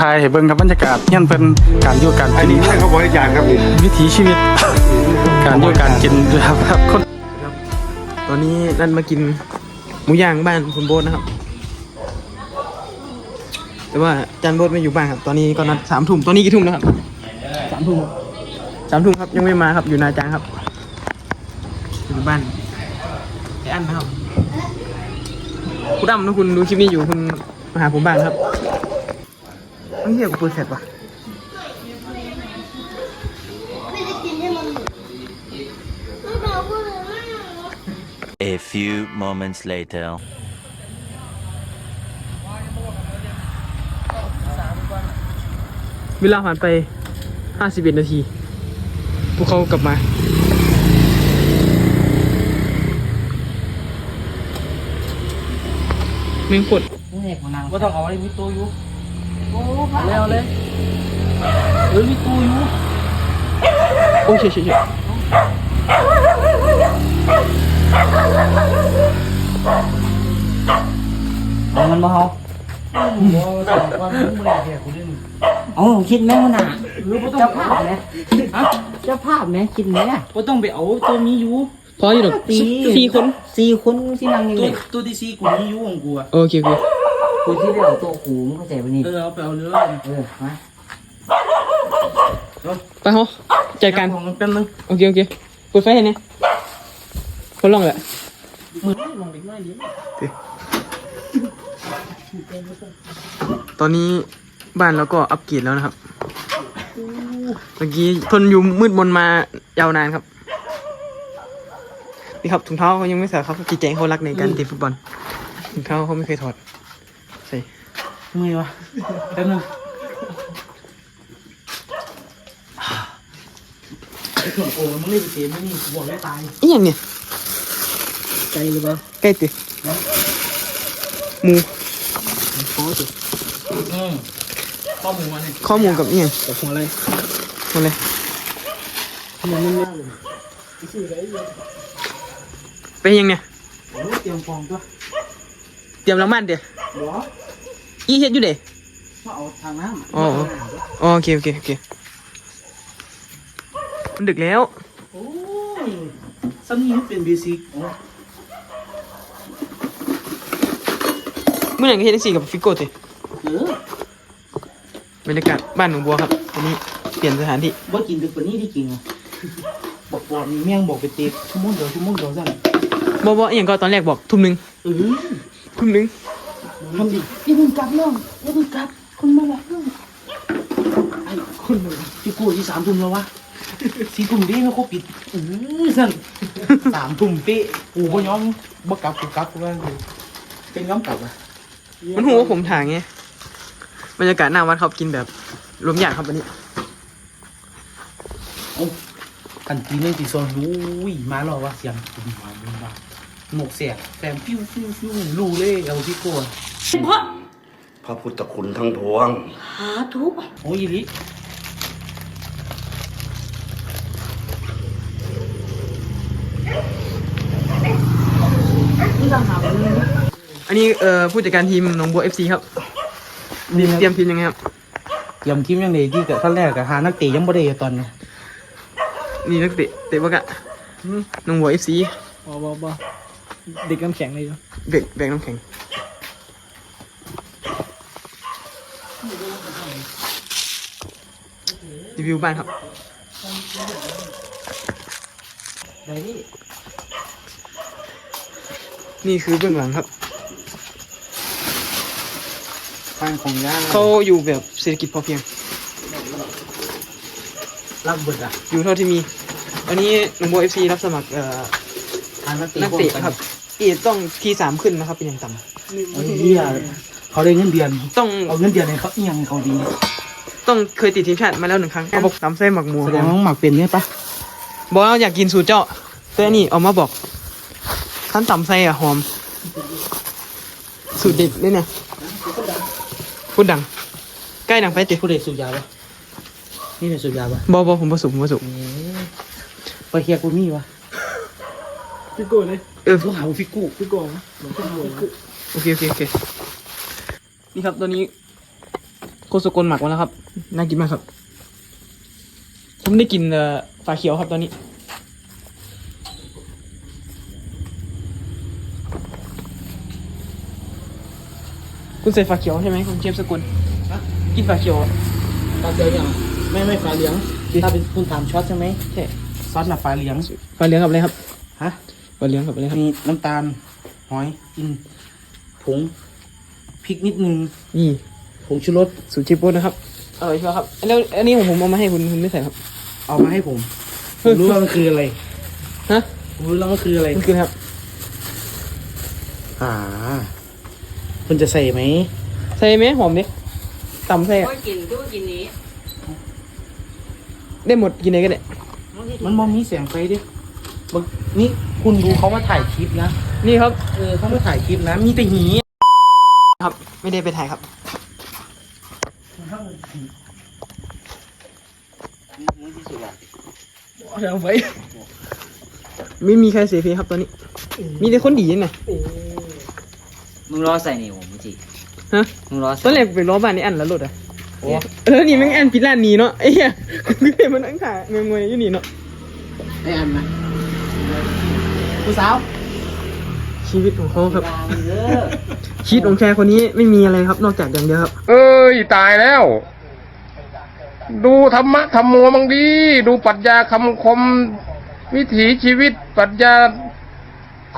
ถ่ายให้เบิ่งครับบรรยากาศเฮียนเพิ่นการอยู่การอักินนนี้ให้เขาบริจาคครับนี่วิถีชีวิต การอยู่การกินด้วยครับครับคนตอนนี้นั่นมากินหมูย่างบ้านคุณโบ๊ทนะครับ แต่ว่าอาจานโบ๊ทไม่อยู่บ้านครับ ตอนนี้ก็นัดสามทุ่มตอนนี้กี่ทุ่มแล้วครับสามทุ่มสามทุ่มครับยังไม่มาครับอยู่นาจางครับอยู่บ้านไอ้อันนะครับคุณดำถ้าคุณดูคลิปนี้อยู่คุณมาหาผมบ้างนะครับ เฮ้ยเฮียกูเปิดเสร็จว่ะไม่ได้กินให้มันหมดไม่บอกว่าเลยไม่เอา A few moments later. เวลาผ่านไปห้าสิบเอ็ดนาที พวกเขากลับมาเมงกดว่าต้องเอาอะไรมีตัวอยู่ โอ้แล้วเลยเออมีตัวอยู่โอ้ยเฉยเฉยเฉยเอามันมาเอาเอาคิดแม่มันน่ะเจ้าภาพไหมเจ้าภาพไหมคิดไหมก็ต้องไปเอาตัวนี้อยู่พออยู่หรอกตีสี่คนสี่คนที่นั่งอยู่ตัวเนี่ยตัวที่สี่กูนี้อยู่ของกูอะโอเคโอเค กูที่เรียกตัวหูมึงเข้าใจปะนี่เออเอาไปเอาเลยเออมาไปฮะจัดการของมันเป็นนึงโอเคโอเคเปิดไฟให้เนี่ยคนลองแหละมือลงเล็กน้อยเดียวตอนนี้บ้านเราก็อัปเกรดแล้วนะครับ เมื่อกี้ทนอยู่มืดมนมายาวนานครับ นี่ครับถุงเท้าเขายังไม่ใส่ครับจีแจงเขารักในการเตะฟุตบอลถุงเท้าเขาไม่เคยถอด ใส่เมื่อยวะแป๊บนึงไอ้ถุงโอ้มึงเล่นเกมไม่นี่กูบอกเลยตายอีหยังเนี่ยใจเลยปะใกล้ติหมูอืมข้อมูลมันนี่ข้อมูลกับอีหยังกับหัวอะไรหมดเลยไปยังเนี่ยโอ้เตรียมฟองตัวเตรียมละมันเดี๋ยวหัว อีเฮ็ดอยู่เด้มาเอาทางน้ำอ๋ออ๋อโอเคโอเคโอเคมันดึกแล้วโอ้ยซันนี่มันเป็นเบสิกโอ้เมื่อไหร่ก็เฮ็ดได้สี่กับฟิโก้ติเออบรรยากาศบ้านหนองบัวครับอันนี้เปลี่ยนสถานที่ว่ากินดึกกว่านี้ที่จริงอะบอกปอมเมี่ยงบอกไปเตะชั่วโมงเดียวชั่วโมงเดียวสั่นบอบออหย่างก็ตอนแรกบอกทุ่มหนึ่งเออทุ่มหนึ่ง ทำดิอย่าเพิ่งกลับน้องอย่าเพิ่งกลับ คนมาบอกน้องไอ้คนมาพี่กูที่สามทุ่มแล้ววะสี่ทุ่มดิไม่ครบปิดเออสั่นสามทุ่มเป๊ะกูก็ย้อมบ่กลับกูกลับกูว่ากูเป็นย้อมกลับอะมันหูว่าผมถ่ายไงบรรยากาศหน้าวัดครับกินแบบรวมญาติครับวันนี้อันทีนึงตีโซนรู้ยมาหรอวะเสียงตุ้มมาตุ้มมา หมกเสียงแฟมฟิวฟิวฟิวรู้เลยเอาพี่กูอะพระพุทธคุณทั้งพวง หาทุกโอ้ยลิอันนี้เอ่อผู้จัดการทีมหนองบัวเอฟซีครับนี่เตรียมทีมยังไงครับเตรียมทีมยังไงที่กับท่านแรกกับหานักเตะยังบ่ได้อยู่ตอนนี้นี่นักเตะเตะบกะหนองบัวเอฟซีบอบอบอ เด็กน้ำแข็งเลยจ้ะเบกแบกน้ำแข็งรีวิวบ้านครับได้ดินี่คือเบื้องหลังครับฟันของย่าเขาอยู่แบบเศรษฐกิจพอเพียง รักเบิดอะอยู่เท่าที่มีวันนี้หนองบัวเอฟซีรับสมัครเอ่อหานักเตะนักเตะครับ เอดต้องทีสามขึ้นนะครับ เป็นอย่างต่ไอ้เหี้ยเขาได้เงินเดือนำต้องเอาเงินเดือนให้เขาเอียงเขาดีต้องเคยติดทีมชาติมาแล้วหนึ่งครั้งเขาบอกตำไส้หมักหมูแสดงว่าหมักเป็นเนี่ยปะบอกว่าอยากกินสูตรเจาะแต่อันนี่เอามาบอกท่านตำไส้อะหอม สูตรเด็ดเลยเนี่ยพูดดัง ใกล้ดังไปเจ๊ผู้ใดสูบยาปะนี่เป็นสูบยาปะบอบอผมผสมผมผสมไปเคลียร์กูมีวะ พี่โก้เลยเออกูหาฟิกูพี่โก้โอเคโอเคโอเคนี่ครับตอนนี้โคสกลหมักมาแล้วครับ น่ากินมากครับ ผมได้กินเอ่อฝาเขียวครับตอนนี้ คุณใส่ฝาเขียวใช่ไหมคุณเชฟสกุลกินฝาเขียวอะปลาเจียวยังไม่ไม่ปลาเหลียงถ้าเป็นคุณถามช็อตใช่ไหมใช่ซอสหลับปลาเหลียงฝาเหลืองกับอะไรครับ ฮะ ฝาเหลืองกับอะไรครับมีน้ำตาลหอยกินผงพริกนิดนึงนี่ผงชูรสสูตรเชฟโบ๊ทนะครับอร่อยใช่ไหมครับแล้วอันนี้ของผมเอามาให้คุณคุณไม่ใส่ครับ เอามาให้ผมผมรู้ว่ามันคืออะไรฮะผมรู้แล้วมันคืออะไรมันคืออะไรครับอ่าคุณจะใส่ไหมใส่ไหมหอมดิตำใส่อะก็กินก็กินนี้ได้หมดกินไหนก็ได้มันมองมีเสียงไฟดิ บางนี่คุณดูเขามาถ่ายคลิปนะ นี่ครับ เออเขามาถ่ายคลิปนะ มีแต่หีครับ ไม่ได้ไปถ่ายครับเอาไปไม่มีใครเสียเพลงครับตอนนี้ มีแต่คนดีนี่นะมึงรอใส่นี่ผมจีฮะมึงรอตอนแรกไปล้อบ้านนี่อันแล้วหลุดอะเออนี่แม่งอันปิดร้านนี้เนาะไอ้เหี้ยไม่ได้มันอังขาเงยงวยอยู่นี่เนาะได้อันนะ ผู้สาวชีวิตของเขาครับ ชีวิตของชายคนนี้ไม่มีอะไรครับ นอกจากอย่างเดียวครับ เอ้ยตายแล้ว ดูธรรมะธรรมโมมังดี ดูปรัชญาคำคม วิถีชีวิตปรัชญา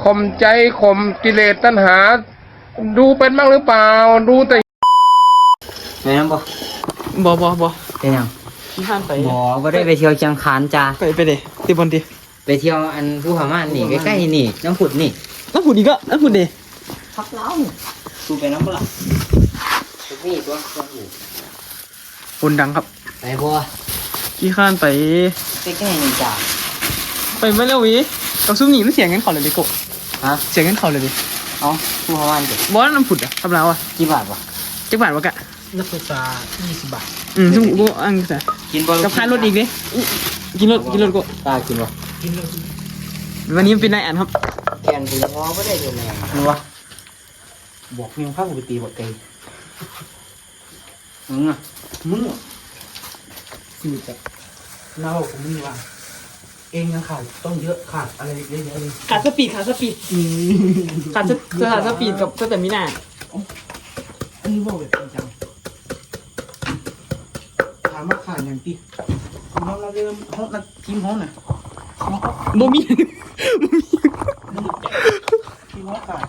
ข่มใจข่มกิเลสตัณหา ดูเป็นบ้างหรือเปล่า ดูแต่เป็นยังบ่บอบอบอเป็นยังขี้ห้านไปบ่บ่ได้ไปเที่ยวจังคานจ้าไปไปเดตีบอลดี ไปเที่ยวอันผู้พม่านนี่ใกล้ๆนี่น้ำผุดนี่น้ำผุดอีกก็น้ำผุดเดพักเล้ากูไปน้ำปลาทุกนี่ตัวตัวอยู่คนดังครับไปบัวขี้ข้านไปใกล้ๆนี่จ้าไปมาแล้ววิกับซุ้มหนีมันเสียงกันเขาเลยดิโกะฮะเสียงกันเขาเลยดิเอ้าผู้พม่านเด็กบอสน้ำผุดอะทำเราอะกี่บาทวะจักบาทวะกะนักศึกษา20บาท อืมซุ้มกูอังซะกินบอลกับค่ารถอีกดิกินรถกินรถกูตากินบ่ กินแล้ววันนี้มันเป็นนายอันครับแกนกูง้อไม่ได้อยู่แม่มึงวะบอกเมียข้าวกูไปตีบอกไก่มึงอะมึงอะคือแบบเล่าของมึงว่าเองยังขาดต้องเยอะขาดอะไรเยอะๆเลยขาดสปีดขาดสปีดขาดสขาดสปีดกับสเตมิน่าอันนี้บอกแบบจริงจังถามว่าขาดอย่างตีน้องเราเริ่มห้องนักทีมห้องน่ะ โมมีทีมห้องขาด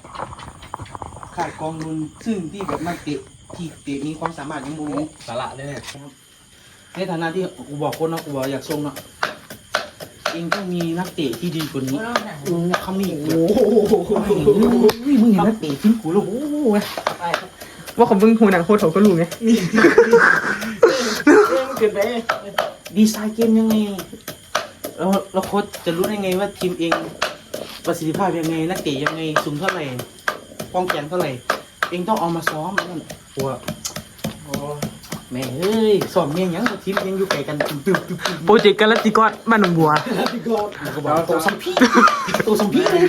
ขาดกองนุนซึ่งที่แบบนักเตะที่เตะมีความสามารถยังบูมสาระเลยเนี่ยในฐานะที่กูบอกคนนะกูบอกอยากทรงเนาะเองต้องมีนักเตะที่ดีกว่านี้โอ้คำนี้โอ้โหมึงเห็นนักเตะทีมกูแล้วโอ้โหว่าเขาเพิ่งหูหนังโคตรเขาก็รู้ไงเกินไปดีไซน์เกมยังไง แล้วแล้วโค้ชจะรู้ได้ไงว่าทีมเองประสิทธิภาพยังไงนักเตะยังไงสูงเท่าไหร่ป้องกันเท่าไหร่ เองต้องเอามาซ้อมนั่นกลัวโอ้แม่เอ้ยซ้อมยังยังทีมยังอยู่ไกลกันตึ๊บตึ๊บตึ๊บตึ๊บโปรเจกต์กาลติกอสบ้านหนองบัวก็บอกว่าตัวสัมพีตัวสัมพีเลย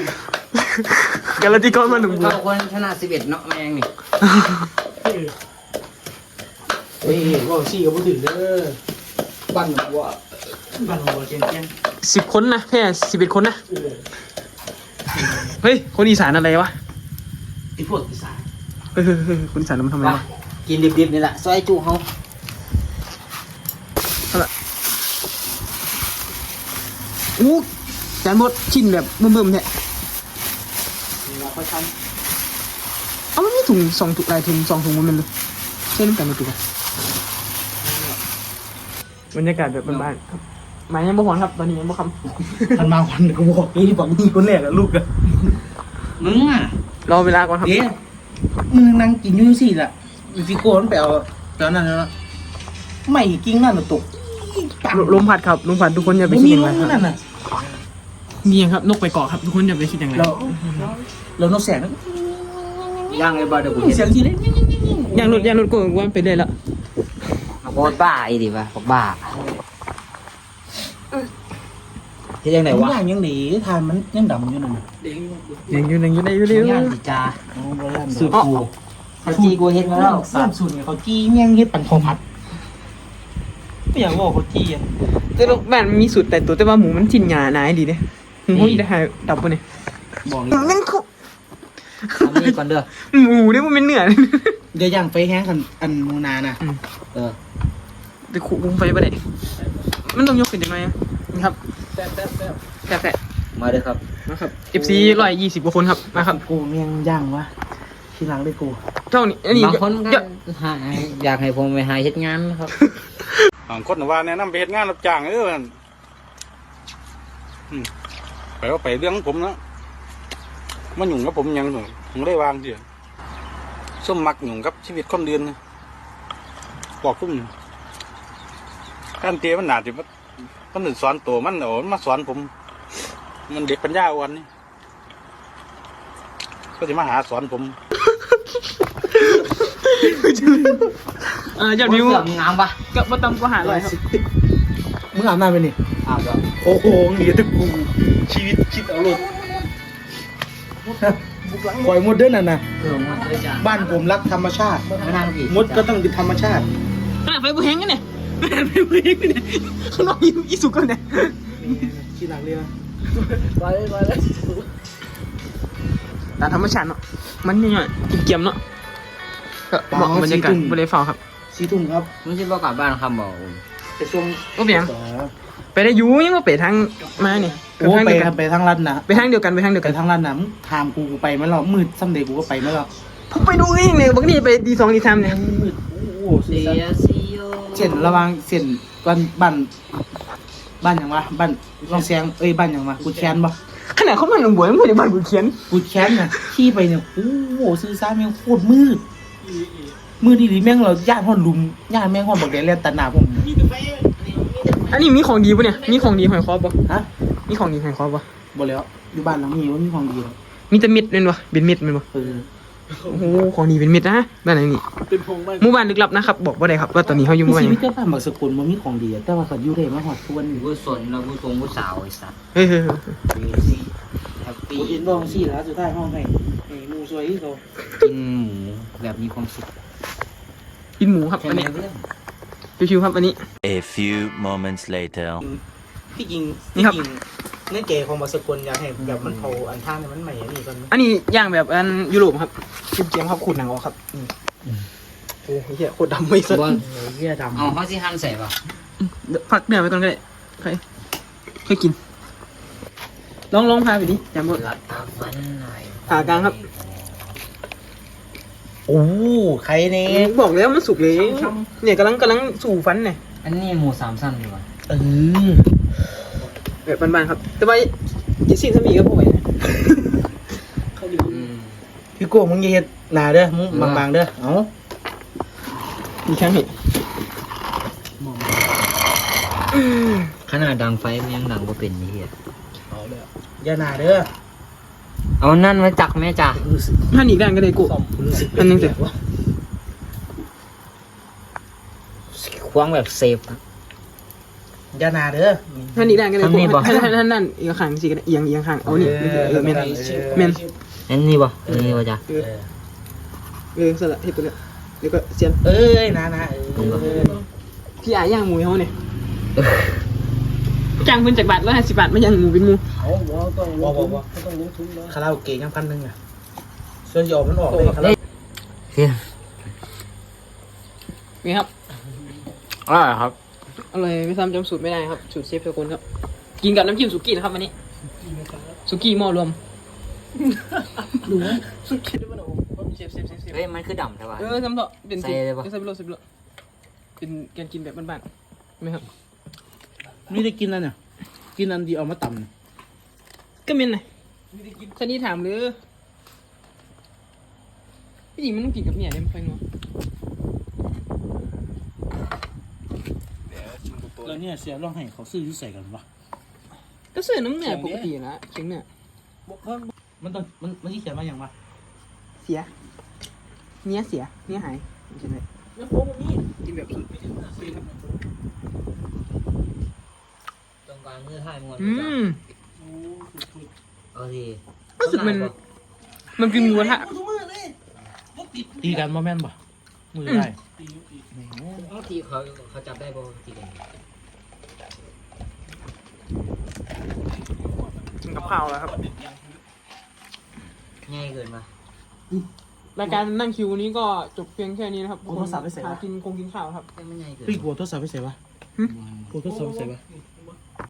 กาลติกอสบ้านหนองบัวเราควรชนะ11เนาะแม่งนี่เฮ้ยว่าซี่กับผู้ถือเด้อบ้านหนองบัว บ้านหนองบัวเจียงเจียงสิบคนนะแค่สิบเอ็ดคนนะเฮ้ย คนอีสานอะไรวะไอ้พวกอีสานเฮ้ยเฮ้ยเฮ้ยคนอีสานมันทำอะไรไปวะ กินดิบๆนี่แหละซอยจุเฮาอู้จานบดชิ้นแบบเบิ่มๆเนี่ยเราค่อยทเอามันมีถุงสองถุงหลายถุงสองถุงมันเลยใช่น้ำกันในถุงบรรยากาศแบบบ้านๆครับ หมายยังบ่หอนครับตอนนี้ยังบ่คำมันมาวันกูบอกนี่บอกนี่คนแรกอะลูกอะมึงอะำรอเวลาก่อนครับเดี๋ยวมึงนั่งกินอยูสิล่ะฟิโก้มันแปลว่าตอนนั้นแล้วไม่กิ้งนั่นน่ะตกลลมพัดครับลมพัดทุกคนอย่าไปไม่คิดมีอย่างลไรมครับนั่นน่ะนี่ครับนกไปเกาะครับทุกคนอย่าไปคิดอย่างไรเราเรานกแสงนั่นย่างไอ้บ่เดี๋ยวกูมีเสียงทีเลยยางรถยางรถก็ว่าไปได้แล้วมาโคตรบ้าอีดิวะบอกบ้า เฮ็ดยังไงแต่วะว่ายังหนีทานมันยังดำอยู่นั่นน่ะยังอยู่ยังอยู่ได้อยู่เร็วย่างสิจ้าสืบกูเขาจีกูเฮ็ดมาแล้วสามสูตรเนี่ยเขาจี้เมี่ยงเฮ็ดปันของผัดไม่อยากบอกเขาจี้อะแต่ว่าบ้านมันมีสูตรแต่ตัวแต่ว่าหมูมันจินหยาหนาให้ดีเด้หมูเขาอีได้หายดับปะเนี่ยบอกเลยนั่นเขาอันนี้ก่อนเด้อหมูเนี่ยมันเป็นเนื้อเดี๋ยวย่างไปแห้งกันอันมูนานะเออแต่ขู่คุมไฟปะเนี่ยมันต้องยกขึ้นยังไงนี่ครับ แซ่บแซ่บแซ่บแซ่บแซ่บมาเด้อครับนะครับ FC ร้อยยี่สิบกว่าคนครับมาครับกูเมี่ยงย่างวะทีหลังเลยกูเท่านี้อันนี้บางคนเยก็อะหาอยากให้ผมไปหาเฮ็ดงานครับบางคนว่าแนะนำไปเฮ็ดงานรับจ้างเออมันอืมไปว่าไปเรื่องของผมเนาะมันหยุ่งกับผมหยังหนูผมได้วางเดียวส้มมักหยุ่งกับชีวิตคนเดือนนะบอกพุ่มการเตี้ยมันหนาจิมัน มันหนึ่งสอนตัวมันโอ้มันมาสอนผม มันเด็กปัญญาอ่อนนี่ก็จะมาหาสอนผมเออเจ้าดิวเสื้อมึงงามปะก็มาตำก็หาร้อยครับมึงอาบน้ำไปนี่อาบแล้วโอ้โหเหลียแต่กูชีวิตคิดเอาเลยปล่อยมดเด้อนั่นนะเออมันเลยจ้ะบ้านผมรักธรรมชาติไม่น่าพี่มดก็ต้องเป็นธรรมชาติขนาดไฟบุแห้งกันเนี่ย ขนาดไฟบุแห้งกันเนี่ยข้างนอกอีอีสุกกันเนี่ยทีหลังเลยนะไปเลยไปเลยตามธรรมชาติเนาะมันนี่หน่อยเกี่ยมๆเนาะก็เหมาะกับบรรยากาศบริเวณฟาครับสีทุ่มครับมึงสิบ่กลับบ้านคำบอกไปส่งก็เปียงไปได้อยูยังว่าไปทางมาเนี่ยโอ้ทางไปเดียวกันไปทางรัดนะไปทางเดียวกันไปทางเดียวไปกันทางรัดนะมึงถามกูกูไปมาแล้วมืดซ้ำเดกูก็ไปมาแล้วผมไปดูเองเนี่ยบางทีไปดีสองดีสามเนี่ยมืดโอ้โหเสีย สิโยเส้นระหวังเส้นบ้านบ้านบ้านอย่างวะบ้านลองแซงเอ้ยบ้านอย่างวะกูแค้นปะขนาดเขามาหนุ่มบวยมันพูดในบ้านกูเขียนกูแค้นน่ะขี่ไปเนี่ยโอ้โหซื้อซ้ายแม่งโคตรมืดมืดดีๆแม่งเราย่านห้อนลุมย่านแม่งห้อนบักแดดแล่นตัดหนาผมอันนี้มีของดีปะเนี่ยมีของดีหอยคอปะฮะมีของดีหอยคอปะบอกแล้วอยู่บ้านหลังนี้ว่ามีของดีหรอกมีแต่เม็ดเป็นปะเป็นเม็ดเป็นปะเออ โอ้โหของดีเป็นเม็ดนะบ้านไหนนี่เป็นพงบ้านหมู่บ้านลึกลับนะครับ บอกว่าได้ครับว่าตอนนี้เขาอยู่หมู่บ้านชีหยัวิตงเจ้าบ้านบักสกุลมันมีของดีอะแต่ว่าเขาอยู่ได้มาหอดทวนกูสนแล้วกูทรงกูสาวไอ้สัตว์เฮ้ยเฮ้ยเฮ้ยแฮปปี้กูเห็นบ้องสี่แล้วสุดท้ายห้องให้ไอ้มูซวยที่เขากินหมูแบบมีความสุขกินหมูครับแค่อันนี้นี้เรื่องชิวๆครับอันนี้ A few moments later. ที่จริงนี่ครับ ที่จริงเนื้อเกของบักสกุลอยากให้แบบมันเผาอันท่างเนี่ยมันใหม่อันนี้ก่อนอันนี้ย่างแบบอันยุโรปครับกินเกียมครับขูดหนังออกครับอืมโอ้ยเหี้ยโคตรดำไม่สุดบอลเหี้ยดำเอาเขาสิหั่นใส่ป่ะพักเนื้อไปก่อนก็ได้ใครเคยกิน ลองลองพาไปดิจำหมดหลับตาฝันหน่อยผ่ากลางครับโอ้ใครเนี่ยบอกแล้วมันสุกเลยเนี่ยกำลังกำลังสู่ฟันเนี่ยอันนี้หมูสามสั้นดีกว่าเออ แบบบานๆครับ แต่ว่าอย่าซีนสมีก็พอไหวนะอืมพี่โก้มึงอย่าเฮ็ดหนาเด้อมึงบางๆเด้อเอ้ามีแข้งเห็ดขนาดดังไฟมันยังดังก็เป็นนี่เฮียเอาเลยอย่าหนาเด้อเอานั่นมาจักแม่จ้ะรู้สึกท่านอีกด้านก็ได้กูรู้สึกอันนึงเสร็จควางแบบเซฟอะอ ย่าหนาเด้อ ท่านอีกด้านก็ได้ทางนี้กูบ่ท่านท่านท่านนั่นอีกข้างสิก็ได้เอียงเอียงข้างเอานี่เออเมนเมนอันนี้ป่ะอันนี้ป่ะจ้ะเออเออสละเห็ดตัวเนี้ยเดี๋ยวก็เสียนเอ้ยหนาหนาเออพี่อาย่างหมูให้เขาเนี่ยจ้างเพิ่นจากบาทร้อยห้าสิบบาทมาย่างหมูเป็นหมูเอาบ่ต้องบ่บ่บ่ต้องลงทุนคาราโอเกะยังพันหนึ่งอะส่วนยอมันออกเลยคาราเฮียนี่ครับอ่าครับ อร่อยไม่ซ้ำจำสูตรไม่ได้ครับ สูตรเชฟทุกคนครับ กินกับน้ำจิ้มสุกี้นะครับวันนี้ สุกี้หม้อรวมดูสุกี้ด้วยมันโอ้โหเชฟเชฟเชฟเชฟเฮ้ยมันคือดำใช่ป่ะเออซ้ำต่อเป็นใส่เลยปะใส่ไปโลใส่ไปโลเป็นการกินแบบบ้านๆใช่ไหมครับไม่ได้กินแล้วเนี่ยกินอันเดียวเอามาตำเนี่ยก็เป็นไงคันนี้ถามเลยพี่หญิงมันต้องกินกับเนี่ยได้ไหมไฟนัว แล้วเนี่ยเสียร้องให้เขาซื้ออยู่ใส่กันวะก็เสื้อน้ำเนี่ยปกติละเชียงเนี่ยมันต้องมันมันที่เขียนมาอย่างวะเสีย เนี้ยเสีย เนี้ยหายใช่ไหมแล้วโค้งนี่กินแบบสุดตรงกลางมือถ่ายมวนอืมเอาทีรู้สึกมันมันเป็นหมูกระทะทุกมือเลยรถติดตีกันมาแม่นป่ะมือได้เขาตีเขาเขาจับได้บ่ตีกัน กินกับข้าวแล้วครับง่ายเกินปะรายการนั่งคิวนี้ก็จบเพียงแค่นี้นะครับโทรศัพท์ไปใส่หาปะกินคงกินข้าวครับแต่มันง่ายเกินพี่กลัวโทรศัพท์ไปใส่ปะกลัวโทรศัพท์ไปใส่ปะ